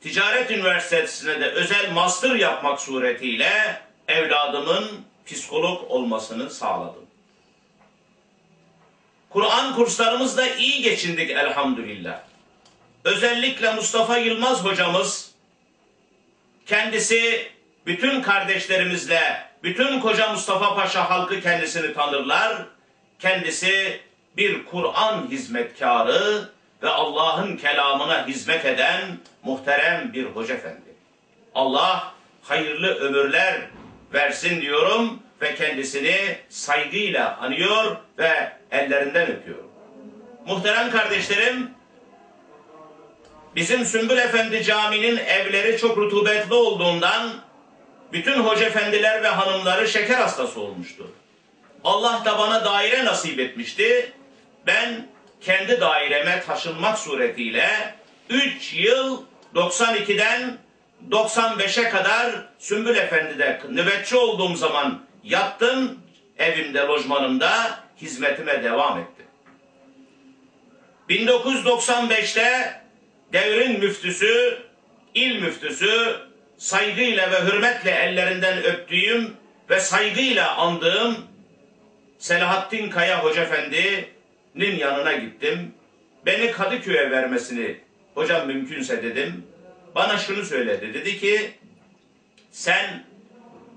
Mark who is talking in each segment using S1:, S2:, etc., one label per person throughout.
S1: Ticaret Üniversitesi'ne de özel master yapmak suretiyle evladımın psikolog olmasını sağladım. Kur'an kurslarımızda iyi geçindik elhamdülillah. Özellikle Mustafa Yılmaz hocamız kendisi bütün kardeşlerimizle, bütün koca Mustafa Paşa halkı kendisini tanırlar. Kendisi bir Kur'an hizmetkarı ve Allah'ın kelamına hizmet eden muhterem bir hoca efendi. Allah hayırlı ömürler versin diyorum ve kendisini saygıyla anıyor ve ellerinden öpüyorum. Muhterem kardeşlerim, bizim Sümbül Efendi Camii'nin evleri çok rutubetli olduğundan bütün hoca efendiler ve hanımları şeker hastası olmuştu. Allah da bana daire nasip etmişti. Ben kendi daireme taşınmak suretiyle 3 yıl 92'den 95'e kadar Sümbül Efendi'de nöbetçi olduğum zaman yattım evimde, lojmanımda hizmetime devam ettim. 1995'te devrin müftüsü, il müftüsü saygıyla ve hürmetle ellerinden öptüğüm ve saygıyla andığım Selahattin Kaya Hoca Efendi'nin yanına gittim. Beni Kadıköy'e vermesini hocam mümkünse dedim. Bana şunu söyledi. Dedi ki sen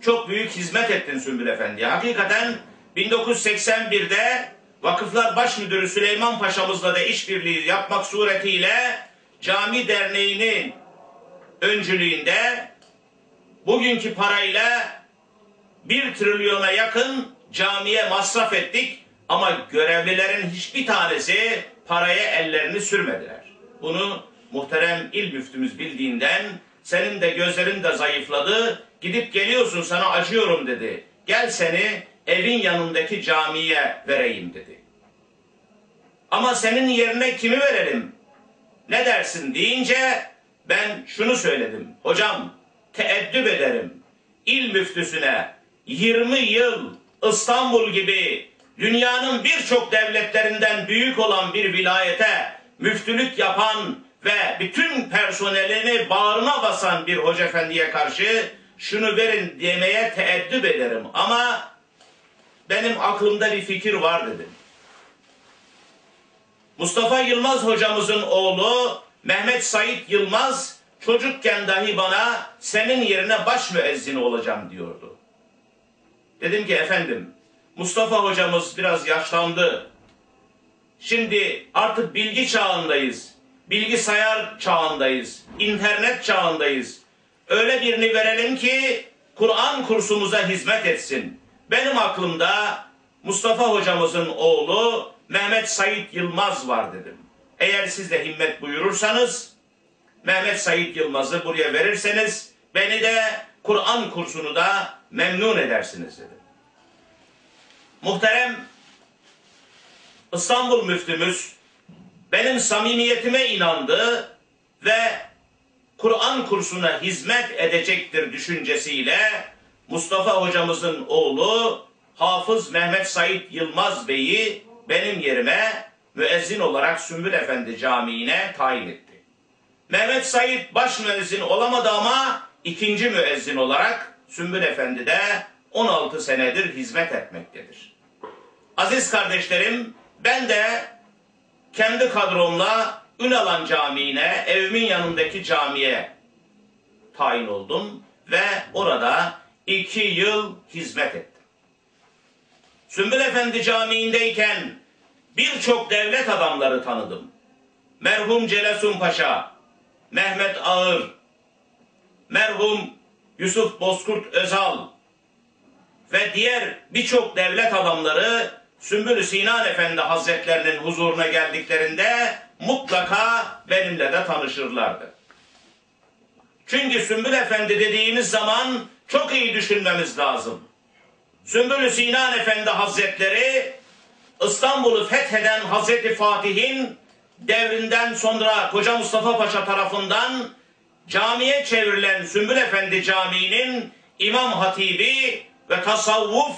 S1: çok büyük hizmet ettin Sümbül Efendi'ye. Hakikaten 1981'de Vakıflar Baş Müdürü Süleyman Paşa'mızla da işbirliği yapmak suretiyle Cami Derneği'nin öncülüğünde bugünkü parayla bir trilyona yakın camiye masraf ettik ama görevlilerin hiçbir tanesi paraya ellerini sürmediler. Bunu muhterem il müftümüz bildiğinden senin de gözlerin de zayıfladı. Gidip geliyorsun sana acıyorum dedi. Gel seni evin yanındaki camiye vereyim dedi. Ama senin yerine kimi verelim? Ne dersin deyince ben şunu söyledim. Hocam teeddüp ederim. İl müftüsüne 20 yıl İstanbul gibi dünyanın birçok devletlerinden büyük olan bir vilayete müftülük yapan ve bütün personelini bağrına basan bir hoca efendiye karşı şunu verin demeye teeddüp ederim. Ama benim aklımda bir fikir var dedim. Mustafa Yılmaz hocamızın oğlu Mehmet Said Yılmaz çocukken dahi bana senin yerine baş müezzini olacağım diyordu. Dedim ki efendim Mustafa hocamız biraz yaşlandı. Şimdi artık bilgi çağındayız. Bilgisayar çağındayız. internet çağındayız. Öyle birini verelim ki Kur'an kursumuza hizmet etsin. Benim aklımda Mustafa hocamızın oğlu Mehmet Said Yılmaz var dedim. Eğer siz de himmet buyurursanız Mehmet Said Yılmaz'ı buraya verirseniz beni de Kur'an kursunu da memnun edersiniz dedim. Muhterem İstanbul müftümüz benim samimiyetime inandı ve Kur'an kursuna hizmet edecektir düşüncesiyle Mustafa hocamızın oğlu Hafız Mehmet Said Yılmaz Bey'i benim yerime müezzin olarak Sümbül Efendi Camii'ne tayin etti. Mehmet Said baş müezzin olamadı ama ikinci müezzin olarak Sümbül Efendi de 16 senedir hizmet etmektedir. Aziz kardeşlerim ben de kendi kadromla Ünalan Camii'ne, evimin yanındaki camiye tayin oldum ve orada iki yıl hizmet ettim. Sümbül Efendi Camii'ndeyken birçok devlet adamları tanıdım. Merhum Celesun Paşa, Mehmet Ağır, merhum Yusuf Bozkurt Özal ve diğer birçok devlet adamları Sümbül Sinan Efendi Hazretlerinin huzuruna geldiklerinde mutlaka benimle de tanışırlardı. Çünkü Sümbül Efendi dediğimiz zaman çok iyi düşünmemiz lazım. Sümbül Sinan Efendi Hazretleri İstanbul'u fetheden Hazreti Fatih'in devrinden sonra Koca Mustafa Paşa tarafından camiye çevrilen Sümbül Efendi Camii'nin İmam Hatibi ve tasavvuf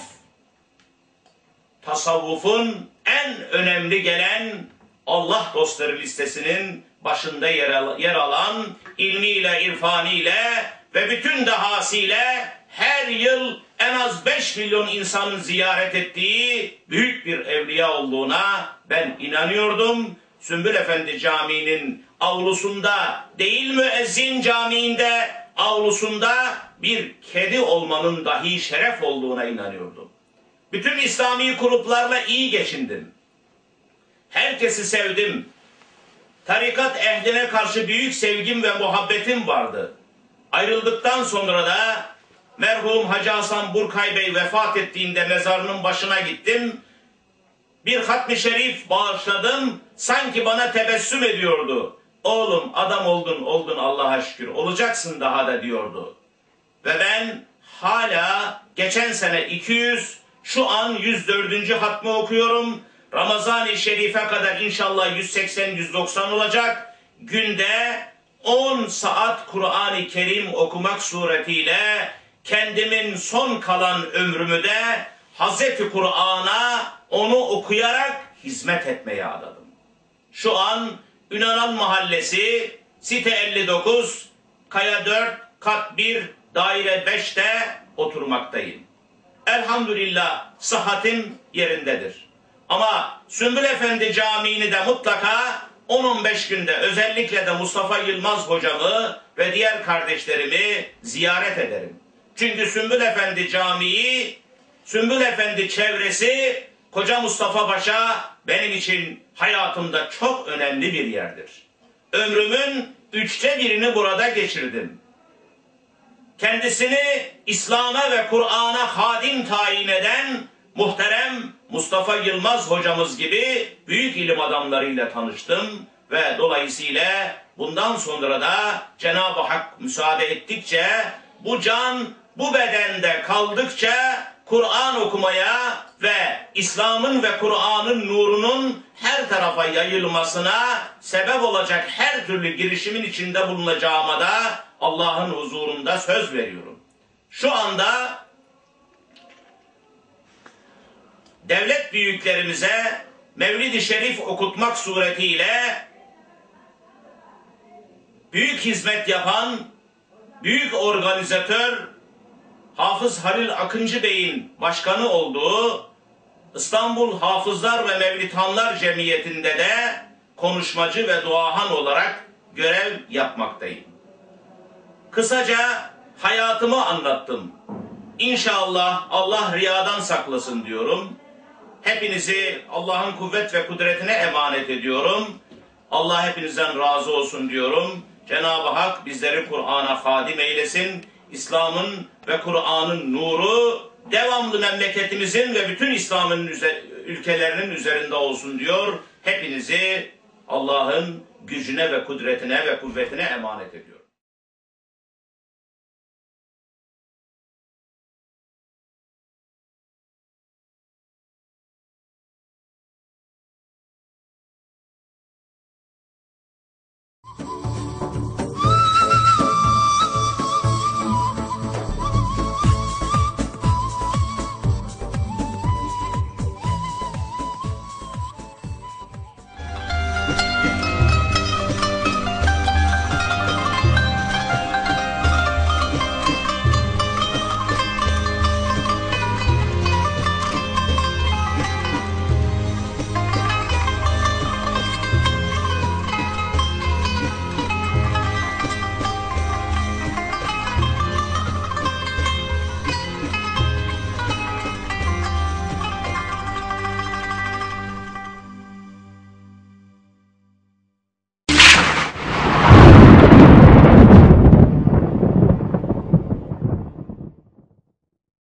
S1: tasavvufun en önemli gelen Allah dostları listesinin başında yer, al- yer alan ilmiyle, irfaniyle ve bütün dahasıyla her yıl en az 5 milyon insanın ziyaret ettiği büyük bir evliya olduğuna ben inanıyordum. Sümbül Efendi Camii'nin avlusunda değil müezzin camiinde avlusunda bir kedi olmanın dahi şeref olduğuna inanıyordum. Bütün İslami gruplarla iyi geçindim. Herkesi sevdim. Tarikat ehline karşı büyük sevgim ve muhabbetim vardı. Ayrıldıktan sonra da merhum Hacı Hasan Burkay Bey vefat ettiğinde mezarının başına gittim. Bir hatmi şerif bağışladım. Sanki bana tebessüm ediyordu. Oğlum adam oldun oldun Allah'a şükür. Olacaksın daha da diyordu. Ve ben hala geçen sene 200, şu an 104. hatmi okuyorum. Ramazan-ı Şerif'e kadar inşallah 180-190 olacak. Günde 10 saat Kur'an-ı Kerim okumak suretiyle kendimin son kalan ömrümü de Hazreti Kur'an'a onu okuyarak hizmet etmeye adadım. Şu an Ünanan Mahallesi, Site 59, Kaya 4, Kat 1, Daire 5'te oturmaktayım. Elhamdülillah sıhhatim yerindedir. Ama Sümbül Efendi Camii'ni de mutlaka 10-15 günde özellikle de Mustafa Yılmaz hocamı ve diğer kardeşlerimi ziyaret ederim. Çünkü Sümbül Efendi Camii, Sümbül Efendi çevresi Koca Mustafa Paşa benim için hayatımda çok önemli bir yerdir. Ömrümün üçte birini burada geçirdim. Kendisini İslam'a ve Kur'an'a hadim tayin eden muhterem Mustafa Yılmaz hocamız gibi büyük ilim adamlarıyla tanıştım ve dolayısıyla bundan sonra da Cenab-ı Hak müsaade ettikçe bu can bu bedende kaldıkça Kur'an okumaya ve İslam'ın ve Kur'an'ın nurunun her tarafa yayılmasına sebep olacak her türlü girişimin içinde bulunacağıma da Allah'ın huzurunda söz veriyorum. Şu anda devlet büyüklerimize Mevlid-i Şerif okutmak suretiyle büyük hizmet yapan büyük organizatör Hafız Halil Akıncı Bey'in başkanı olduğu İstanbul Hafızlar ve Mevlidhanlar Cemiyeti'nde de konuşmacı ve duahan olarak görev yapmaktayım. Kısaca hayatımı anlattım. İnşallah Allah riyadan saklasın diyorum. Hepinizi Allah'ın kuvvet ve kudretine emanet ediyorum. Allah hepinizden razı olsun diyorum. Cenab-ı Hak bizleri Kur'an'a hadim eylesin. İslam'ın ve Kur'an'ın nuru devamlı memleketimizin ve bütün İslam'ın ülkelerinin üzerinde olsun diyor. Hepinizi Allah'ın gücüne ve kudretine ve kuvvetine emanet ediyorum.